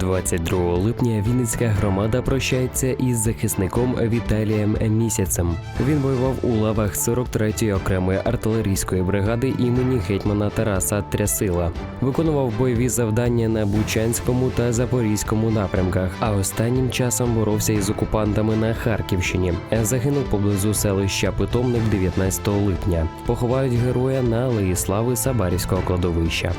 22 липня Вінницька громада прощається із захисником Віталієм Місяцем. Він воював у лавах 43-ї окремої артилерійської бригади імені гетьмана Тараса Трясила. Виконував бойові завдання на Бучанському та Запорізькому напрямках, а останнім часом боровся із окупантами на Харківщині. Загинув поблизу селища Питомник 19 липня. Поховають героя на Алеї Слави Сабарівського кладовища.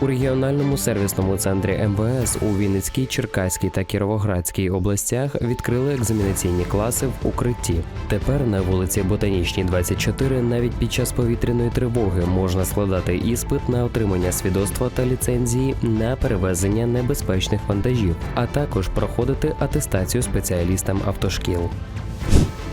У регіональному сервісному центрі МВС у Вінницькій, Черкаській та Кіровоградській областях відкрили екзаменаційні класи в укритті. Тепер на вулиці Ботанічній 24 навіть під час повітряної тривоги можна складати іспит на отримання свідоцтва та ліцензії на перевезення небезпечних вантажів, а також проходити атестацію спеціалістам автошкіл.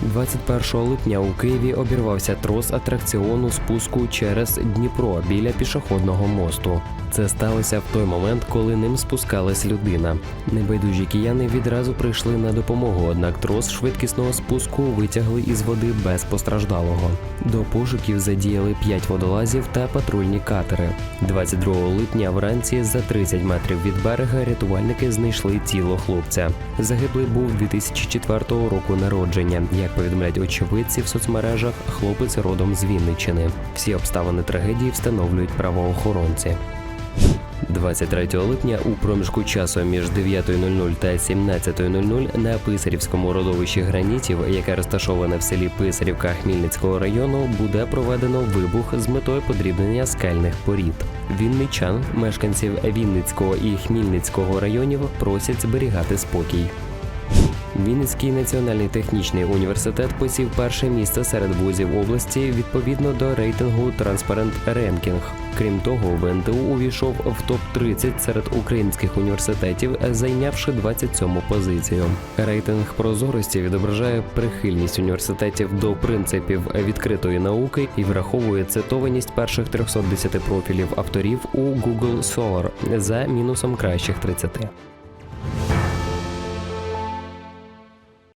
21 липня у Києві обірвався трос атракціону спуску через Дніпро біля пішохідного мосту. Це сталося в той момент, коли ним спускалась людина. Небайдужі кияни відразу прийшли на допомогу, однак трос швидкісного спуску витягли із води без постраждалого. До пошуків задіяли 5 водолазів та патрульні катери. 22 липня вранці за 30 метрів від берега рятувальники знайшли тіло хлопця. Загиблий був 2004 року народження. Як повідомляють очевидці в соцмережах, хлопець родом з Вінниччини. Всі обставини трагедії встановлюють правоохоронці. 23 липня у проміжку часу між 9.00 та 17.00 на Писарівському родовищі гранітів, яке розташоване в селі Писарівка Хмільницького району, буде проведено вибух з метою подрібнення скельних порід. Вінничан, мешканців Вінницького і Хмільницького районів, просять зберігати спокій. Вінницький національний технічний університет посів перше місце серед вузів області відповідно до рейтингу Transparent Ranking. Крім того, ВНТУ увійшов в топ 30 серед українських університетів, зайнявши 27 позицію. Рейтинг прозорості відображає прихильність університетів до принципів відкритої науки і враховує цитованість перших 310 профілів авторів у Google Scholar за мінусом кращих 30.